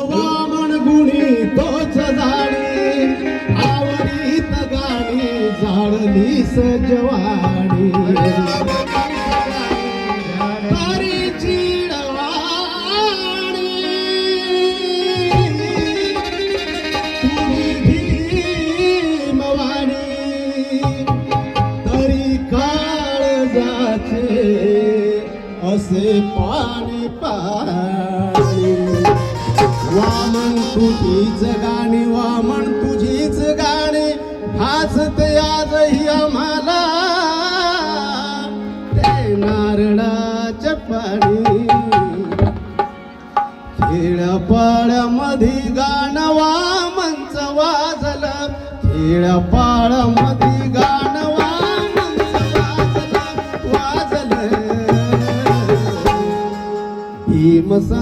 वामन गुणी तोच जाणी आवडीत गाणी जाळली सजवाणी तारी चिडवाणी. तुम्ही भीमवाणी तरी काळ जाचे असे पाणी पाणी. वामन तुझीच गाणी वामन तुझीच गाणी. हाच ते आजही आम्हाला. ते नारळाच्या पाणी. खेळपाड्यामध्ये गाणं वामनच वाजलं. खेळपाड्यामध्ये गाणं वामनच वाजलं. वाजलं. भीमसा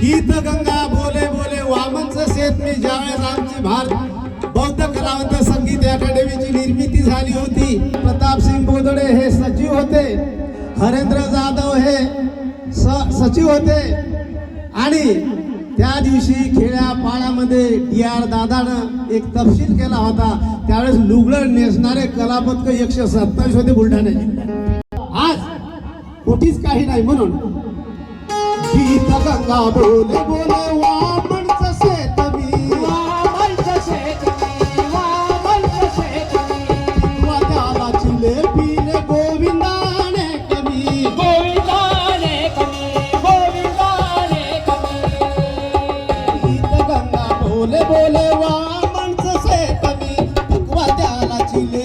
गीत गंगा बोले बोले वामनचं शेत मी ज्यावेळेस आमची भारत बौद्ध कलावंत संगीत अकॅडमीची निर्मिती झाली होती प्रतापसिंग बोदडे हे सचिव होते हरेंद्र जाधव हे स सचिव होते आणि त्या दिवशी खेड्या पाड्यामध्ये डी आर दादानं एक तपशील केला होता त्यावेळेस लुगडं नेसणारे कलापथक एकशे सत्तावीस होते बुलढाण्याचे. आज कुठीच काही नाही म्हणून गीत गंगा बोले बोले वामनचं शेत मी. वाट्याला चिले पिले गोविंदाने कमी. गीत गंगा बोले बोले वामनचं शेत मी. वाट्याला चिले